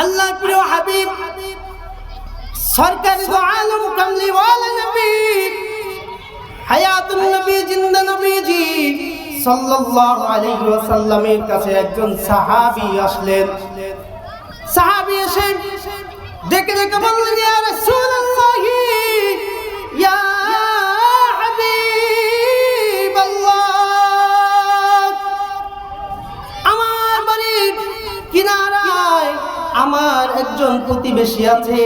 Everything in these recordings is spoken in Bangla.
আল্লাহ প্রিয় হাবিব, সরকারি দো আলম কামলি ওয়ালা নবী, হায়াতুন নবী, জিন্দা নবীজি সাল্লাল্লাহু আলাইহি ওয়াসাল্লামের কাছে একজন সাহাবী আসলেন। সাহাবী এসে ডেকে ডেকে বললেন, ইয়া রাসূলুল্লাহি, ইয়া একজন প্রতিবেশী আছে।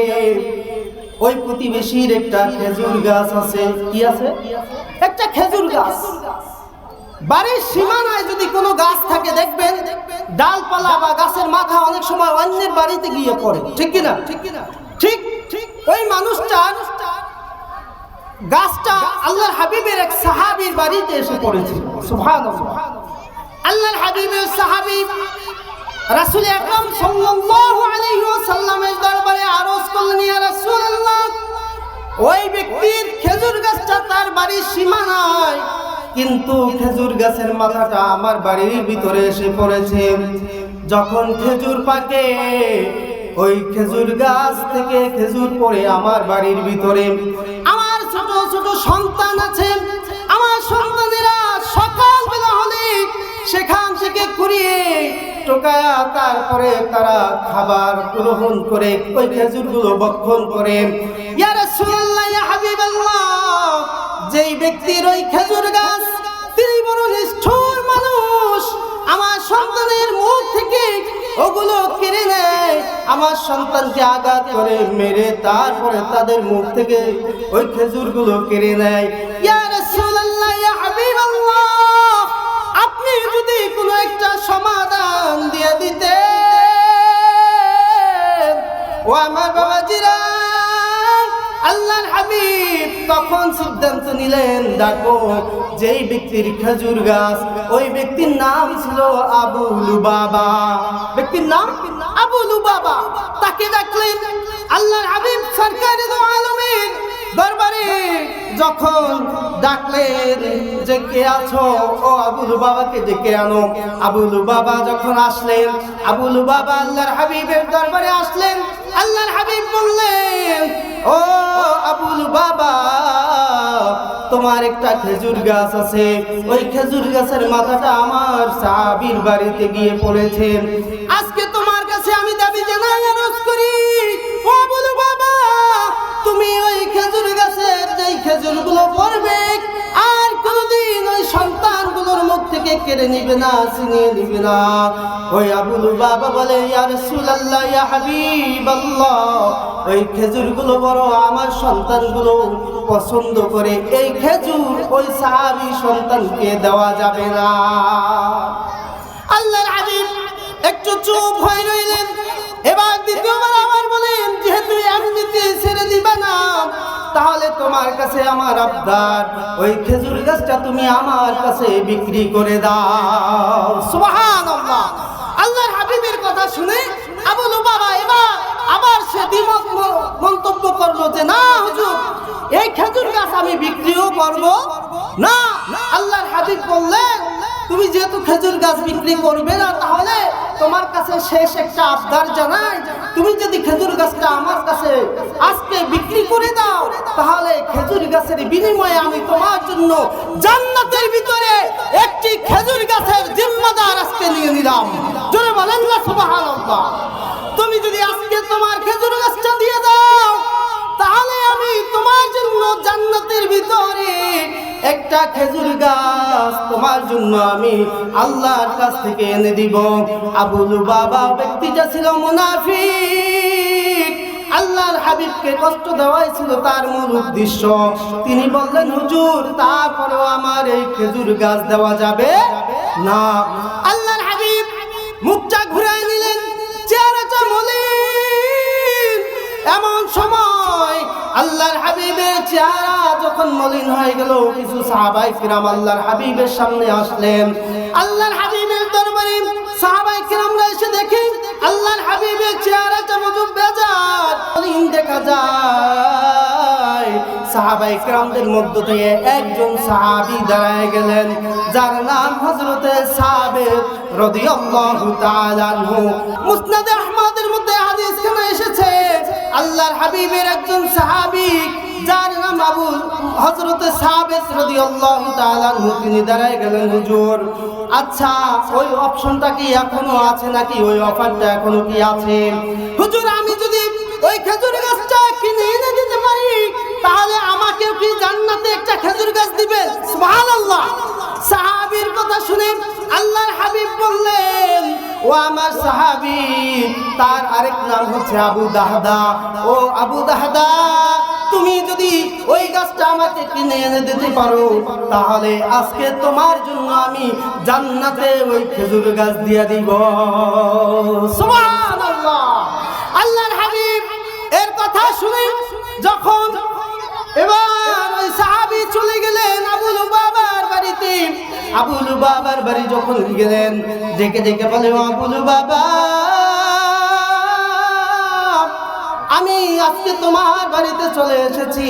ওই প্রতিবেশীর একটা খেজুর গাছ আছে। কি আছে? একটা খেজুর গাছ। বাড়ির সীমানায় যদি কোনো গাছ থাকে, দেখবেন ডালপালা বা গাছের মাথা অনেক সময় অন্যের বাড়িতে গিয়ে পড়ে। ঠিক কিনা? ঠিক? কিনা ঠিক। ঠিক ওই মানুষটার গাছটা আল্লাহর হাবিবের এক সাহাবীর বাড়িতে এসে পড়েছিল সুবহানাল্লাহ। আল্লাহর হাবিবের সাহাবী রাসূল আকরাম সাল্লাল্লাহু আলাইহি ওয়াসাল্লামের দরবারে আরজ করলেন, ইয়া রাসূলুল্লাহ, ওই ব্যক্তির খেজুর গাছটা তার বাড়ির সীমানায়। কিন্তু খেজুর গাছের মাথাটা আমার বাড়ির ভিতরে এসে পড়েছে। যখন খেজুর পাকে, ওই খেজুর গাছ থেকে খেজুর পড়ে আমার বাড়ির ভিতরে। আমার ছোট ছোট সন্তান আছে। আমার সন্তানেরা সকালবেলা হলে সেখান থেকে কুড়িয়ে টোকায়া তারপরে তারা খাবার গ্রহণ করে, ওই খেজুরগুলো বক্ষণ করে। যেই ব্যক্তির ওই খেজুর গাছ, তিনি বড় নিষ্ঠুর মানুষ। আমার সন্তানের মুখ থেকে ওগুলো কেড়ে নেয়। আমার সন্তানকে আঘাত করে, মেরে তারপরে তাদের মুখ থেকে ওই খেজুরগুলো কেড়ে নেয়। ইয়া রাসূলুল্লাহ, ইয়া হাবিবাল্লাহ আপনি যদি কোনো একটা সমাধান দিয়ে দিতে, ও আমার বাবাজিরা, আল্লাহর হাবিব তখন সিদ্ধান্ত নিলেন ডাকো যেই ব্যক্তির খেজুর গাছ, ওই ব্যক্তির নাম ছিল আবু লুবাবা। ব্যক্তির নাম? আবু লুবাবা। তাকে ডাকলেন আল্লাহর হাবিব সরকারি দো আলমের দরবারে যখন ডাকলেন যে কে আছো? ও আবুল বাবাকে ডেকে আনো। আবুল বাবা যখন আসলেন, আবুল বাবা আল্লাহর হাবিবের দরবারে আসলেন। আল্লাহর হাবিব বললেন, ও আবুল বাবা, তোমার একটা খেজুর গাছ আছে। ওই খেজুর গাছের মাথাটা আমার সাহাবীর বাড়িতে গিয়ে পড়েছে। আজকে কেড়ে নিবে না ছিনিয়ে নিবে না। ওই আবুল বাবা বলে, ইয়া রাসূলুল্লাহ, ইয়া হাবিবাল্লাহ। ওই খেজুরগুলো বড়, আমার সন্তানগুলো পছন্দ করে। এই খেজুর ওই সাহাবি সন্তানকে দেওয়া যাবে না। আল্লাহর হাবিব একটু চুপ হয়ে রইলেন। এবার দ্বিতীয়বার আবার বলেন, যেহেতু এমনিতে ছেড়ে দিবা না তাহলে তোমার কাছে আমার আবদার। ওই খেজুর গাছটা তুমি আমার কাছে বিক্রি করে দাও। সুবহানাল্লাহ। আল্লাহর হাবিবের কথা শুনে আবু লুবাবা এবার আবার সে দ্বিমত মন্তব্য করল যে, না, হুজুর, এই খেজুর গাছ আমি বিক্রিও করব। না। আল্লাহর হাবিব বললেন তুমি যেহেতু খেজুর গাছ বিক্রি করবে না, তাহলে তোমার কাছে শেষ একটা আবদার জানাই। তুমি যদি খেজুর গাছটা আমার কাছে আজকে বিক্রি করে দাও, তাহলে খেজুর গাছের বিনিময়ে আমি তোমার জন্য জান্নাতের ভিতরে একটি খেজুর গাছের জিম্মাদার আজকে নিয়ে নিলাম। জোরে বলেন না, সুবহানাল্লাহ। তুমি যদি আজকে তোমার খেজুর গাছটা দিয়ে দাও, তাহলে আমি তোমার জন্য জান্নাতের ভিতরে একটা খেজুর গাছ তোমার জন্য আমি আল্লাহর কাছ থেকে এনে দিব। আবুল বাবা ব্যক্তিটা ছিল মুনাফি আল্লাহর হাবিবকে কষ্ট দেওয়াই ছিল তার মূল উদ্দেশ্য। তিনি বললেন, হুজুর, তারপরেও আমার এই খেজুর গাছ দেওয়া যাবে না। আল্লাহর হাবিব মুখটা ঘুরাই নিলেন, চেহারাটা মলিন। এমন সময় আল্লাহর হাবিবের চেহারা যখন মলিন হয়ে গেল, কিছু সাহাবাই কিরাম আল্লাহর হাবিবের সামনে আসলেন। আল্লাহর হাবিবের দরবারে সাহাবাই কিরামরা এসে দেখে, আল্লাহর হাবিবের চেহারাটা মজুব বেজার, মলিন দেখা যায়। সাহাবাই কিরামদের মধ্য একজন সাহাবী দাঁড়ায় গেলেন, যার নাম হযরতে সাবেত রাদিয়াল্লাহু তাআলা মুসনাদ আহমদের আল্লাহর হাবিবের একজন সাহাবী যার নাম আবু হযরত সাহাবেস আনহু, তিনি দাঁড়ায় গেলেন হুজুর আচ্ছা ওই অপশনটা কি এখনও আছে নাকি? ওই অফারটা এখনও কি আছে? হুজুর আমি যদি ওই খেজুর গাছটা কিনে এনে দিতে পারি তাহলে আমাকে কি জান্নাতে একটা খেজুর গাছ দিবেন সুবহানাল্লাহ! সাহাবীর কথা শুনে আল্লাহর হাবিব বললেন, ও আমার সাহাবী, তার আরেক নাম হচ্ছে আবু দাহদা। ও আবু দাহদা, তুমি যদি ওই গাছটা আমাকে কিনে এনে দিতে পারো, তাহলে আজকে তোমার জন্য আমি জান্নাতে ওই খেজুর গাছ দিয়ে দিব। আল্লাহর হাবিব এর কথা শুনে যখন এবার ওই সাহাবী চলে গেলেন আবুল বাড়িতে আবুল বাবার বাড়ি যখন গেলেন, দেখে দেখে বলে "ও আবুল বাবা, আমি আজকে তোমার বাড়িতে চলে এসেছি।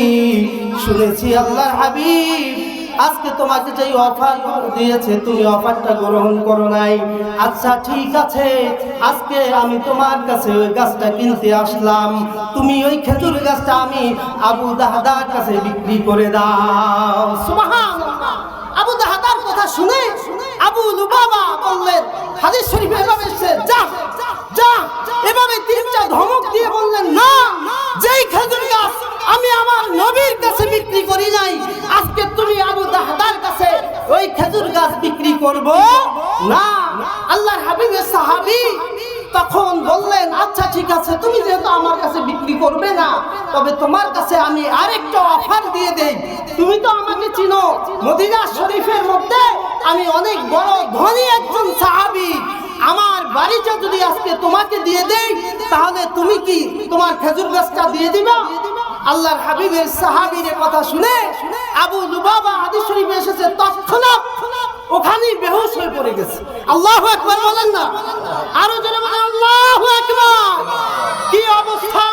শুনেছি আল্লাহর হাবিব, আজকে তোমাকে যে অফার দিয়েছে, তুমি অফারটা গ্রহণ করো নাই। আচ্ছা ঠিক আছে, আজকে আমি তোমার কাছে ওই গাছটা কিনতে আসলাম। তুমি ওই খেজুর গাছটা আমি আবু দাহাদার কাছে বিক্রি করে দাও। আবু দাহাদার কথা শুনে আবু লুবাবা বললেন, হাদিস শরীফে এভাবে এসেছে, যা যা। এভাবে তিনটা ধমক দিয়ে বললেন, না, যেই খেজুর গাছ আমি আমার নবীর কাছে বিক্রি করি নাই, আজকে তুমি আবু দাহদার কাছে ওই খেজুর গাছ বিক্রি করব? না, আল্লাহর হাবিবের সাহাবী তখন বললেন আচ্ছা ঠিক আছে, তুমি যেহেতু আমার কাছে বিক্রি করবে না, তবে তোমার কাছে আমি আরেকটা অফার দিয়ে দেই। তুমি তো আমাকে চিনো, মদিনা শরীফের মধ্যে আমি অনেক বড় ধনী একজন সাহাবি। আমার বাড়িটা যদি আজকে তোমাকে দিয়ে দেই, তাহলে তুমি কি তোমার খেজুর গাছটা দিয়ে দিবা? আল্লাহর হাবিবের সাহাবীর কথা শুনে আবু লুবাবা হাদিস শরীফে এসেছে, তৎক্ষণাৎ ওখানেই বেহুশ হয়ে পড়ে গেছে। আল্লাহু আকবার বলেন না? আরও জোরে বলেন, আল্লাহু আকবার! কি অবস্থা?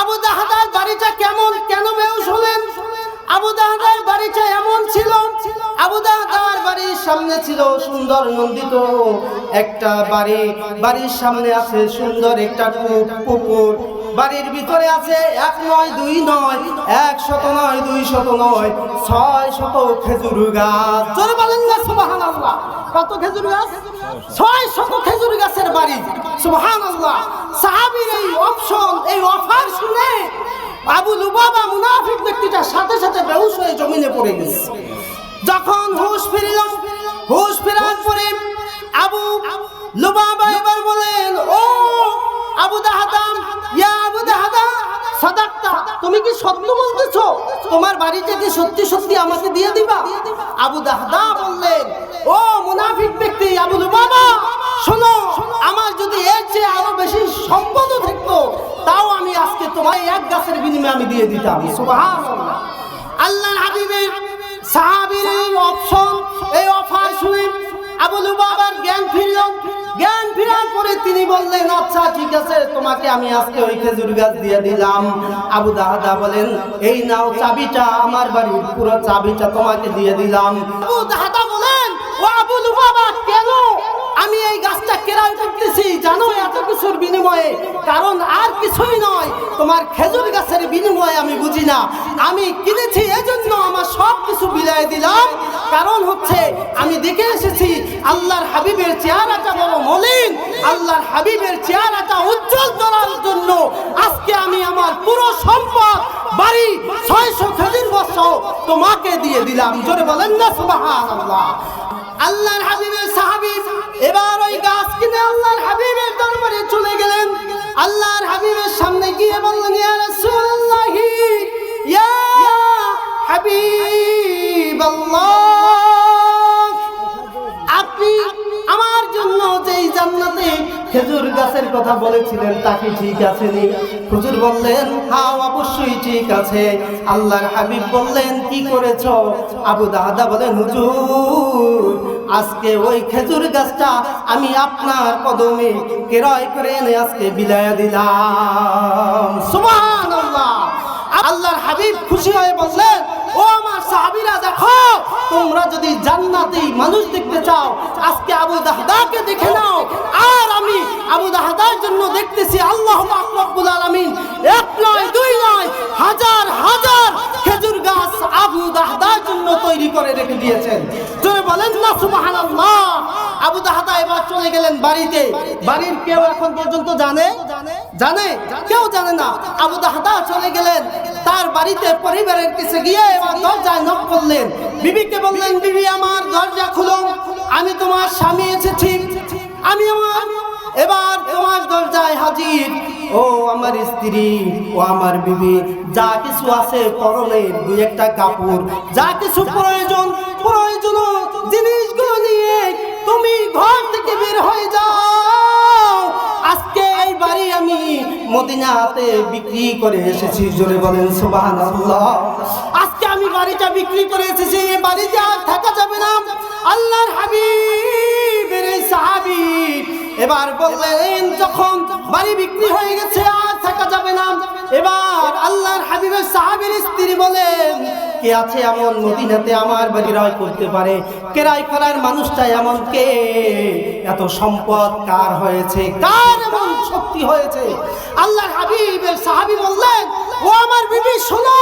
আবু দাহাদার বাড়িটা কেমন? কেন বেহুশ হলেন? আবু দাহাদার বাড়িটা এমন ছিল, আবু দাহাদার বাড়ির সামনে ছিল সুন্দর নন্দিত একটা বাড়ি, বাড়ির সামনে আছে সুন্দর একটা পুকুর। বাড়ির ভিতরে আছে এক নয়, দুই নয়, এক শত নয়, দুই শত নয়, ছয় শত খেজুর গাছ। জোরে বলেন না, সুবহানাল্লাহ। কত খেজুর গাছ? ছয় শত খেজুর গাছের বাড়ি। সুবহানাল্লাহ। সাহাবীর এই অপশন এই অফার শুনে আবু লুবাবা মুনাফিক ব্যক্তিটা সাথে সাথে বেহুশ হয়ে জমিনে পড়ে গেছে। যখন হুশ ফিরিল, হুশ ফেরার পরে আবু লুবাবা এবার বলেন, ও আবু দাহাদাম, ইয়া আবু দাহাদা সাদাক্তা তুমি কি সত্য বলতেছো? তোমার বাড়িটা কি সত্যি সত্যি আমাকে দিয়ে দিবা? আবু দাহাদা বললেন, ও মুনাফিক ব্যক্তি আবু লুবাবা শোনো, আমার যদি এর চেয়ে আরও বেশি সম্পদও থাকতো, তাও আমি আজকে তোমার এক গাছের বিনিময়ে আমি দিয়ে দিতাম। সুবহানাল্লাহ। আল্লাহর হাবিবের সাহাবীর এই অপশন এই অফার শুনে আবু লুবাবার জ্ঞান ফিরল। জ্ঞান ফেরার পরে তিনি বললেন আচ্ছা ঠিক আছে, তোমাকে আমি আজকে ওই খেজুর গাছ দিয়ে দিলাম। আবু দাহাদা বলেন, এই নাও চাবিটা, আমার বাড়ির পুরো চাবিটা তোমাকে দিয়ে দিলাম। আবু দাহাদা বলেন ও আবু লুবাবা কেন আমি এই গাছটা করতেছি জানো, এত কিছুর বিনিময়ে, কারণ আর কিছুই নয়, তোমার খেজুর গাছের বিনিময়ে আমি বুঝি না। আমি কিনেছি, এজন্য আমার সব কিছু বিলাই দিলাম। কারণ হচ্ছে, আমি দেখে এসেছি, আল্লাহর হাবিবের চেহারাটা বড় মলিন, আল্লাহর হাবিবের চেহারাটা উজ্জ্বল করার জন্য আজকে আমি আমার পুরো সম্পদ, বাড়ি ছয়শো খেজুর বছর তোমাকে দিয়ে দিলাম। জোরে বলেন না, সুবহানাল্লাহ। আল্লাহর হাবিবের এবার ওই গাছ কিনে আল্লাহর হাবিবের দরবারে চলে গেলেন। আল্লাহর হাবিবের সামনে গিয়ে বললেন, ইয়া রাসূলুল্লাহি, ইয়া হাবিবাল্লাহ, আপনি আমার জন্য যেই জান্নাতে খেজুর গাছের কথা বলেছিলেন, তা কি ঠিক আছে নি? হুজুর বললেন হ্যাঁ অবশ্যই ঠিক আছে। আল্লাহর হাবিব বললেন, কি করেছ? আবু দাহাদা বলেন, হুজুর আজকে ওই খেজুর গাছটা আমি আপনার কদমে কেরয় করে এনে আজকে বিলায়া দিলাম। আল্লাহর হাবিব খুশি হয়ে বললেন, ও আমার সাহাবিরা, দেখো তোমরা যদি জান্নাতে মানুষ দেখতে চাও, আজকে আবু দাহদাকে দেখে নাও। আর আমি আবু দাহদার জন্য দেখতেছি আল্লাহ আকরবুল আলমিন। এক নয়, দুই নয়, হাজার হাজার খেজুর গাছ আবু দাহদার জন্য তৈরি করে রেখে দিয়েছেন। তুমি বলেন না সুবাহান আবু দাহাদা এবার চলে গেলেন বাড়িতে। বাড়ির কেউ এখন পর্যন্ত জানে? জানে? কেউ জানে না। আবু দাহাদা চলে গেলেন। তার বাড়িতে পরিবারের কাছে গিয়ে দরজায় নক করলেন বিবিকে বললেন, বিবি, আমার দরজা খুলো। আমি তোমার স্বামী এসেছি। আমি আমার এবার তোমার দরজায় হাজির। ও আমার স্ত্রী, ও আমার বিবি, যা কিছু আছে পরনের দুই একটা কাপড়। যা কিছু প্রয়োজন প্রয়োজন জিনিসগুলো নিয়ে তুমি ঘর থেকে বের হয়ে যাও। মদিনাতে বিক্রি করে এসেছি। জোরে বলেন সুবাহান আজকে আমি বাড়িটা বিক্রি করে এসেছি এই বাড়িতে আর থাকা যাবে না। আল্লাহর হাবিবের সাহাবি সাহাবী এবার বললেন, যখন বাড়ি বিক্রি হয়ে গেছে, আর থাকা যাবে না। এবার আল্লাহর হাবিবের সাহাবীর স্ত্রী বলেন কে আছে এমন মদিনাতে আমার বাড়ি রয় করতে পারে? কেরাই করার মানুষটা এমন কে? এত সম্পদ কার হয়েছে? কার এমন শক্তি হয়েছে? আল্লাহর হাবিবের সাহাবী বললেন, ও আমার বিবি, শোনো,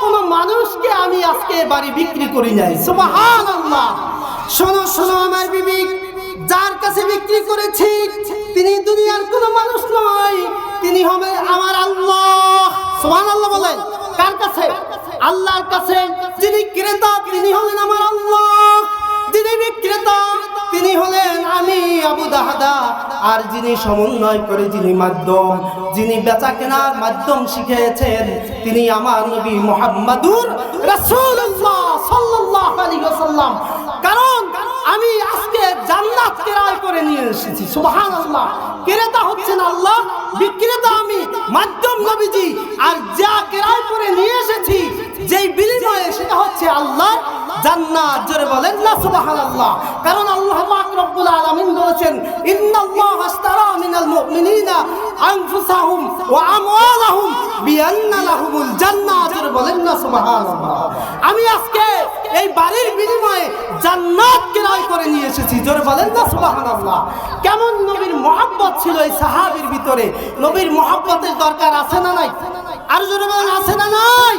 কোন মানুষকে আমি আজকে বাড়ি বিক্রি করি নাই। সুবহানাল্লাহ। শোনো শোনো আমার বিবি, যার কাছে বিক্রি করেছি, তিনি দুনিয়ার কোন মানুষ নয়, তিনি হবে আমার আল্লাহ। সুবহানাল্লাহ বলেন, কার কাছে? আল্লাহর কাছে যিনি ক্রেতা, তিনি হলেন আমার আল্লাহ। যিনি বিক্রেতা, তিনি হলেন আমি আবু দাহাদা। আর যিনি সমন্বয় করে যিনি মাধ্যম, যিনি বেচা কেনার মাধ্যম শিখেছেন, তিনি আমার নবী মোহাম্মদুর রাসূলুল্লাহ সাল্লাল্লাহু আলাইহি ওয়াসাল্লাম। কারণ আমি আজকে জান্নাত ক্রয় করে নিয়ে এসেছি, সুবহানাল্লাহ। ক্রেতা হচ্ছেন আল্লাহ, বিক্রেতা আমি, মাধ্যম নবীজি। আর যা ক্রয় করে নিয়ে এসেছি যেই বিনিময়ে সেটা হচ্ছে আল্লাহ, জান্নাত। জোরে বলেন না, সুবহানাল্লাহ। কারণ আল্লাহ পাক রব্বুল আলামিন বলেছেন, ইন্নাল্লাহ আশতারা মিনাল মুমিনিনা আনফুসাহুম ওয়া আমওয়ালাহুম বিআন্না লাহুমুল জান্নাহ জোরে বলেন না, সুবহানাল্লাহ। আমি আজকে এই বাড়ির বিনিময়ে জান্নাত ক্রয় করে নিয়ে এসেছি। জোরে বলেন না, সুবহানাল্লাহ। কেমন নবীর মহব্বত ছিল এই সাহাবীর ভিতরে? নবীর মহব্বতের দরকার আছে না নাই? আর জোরে বলেন, আছে না নাই?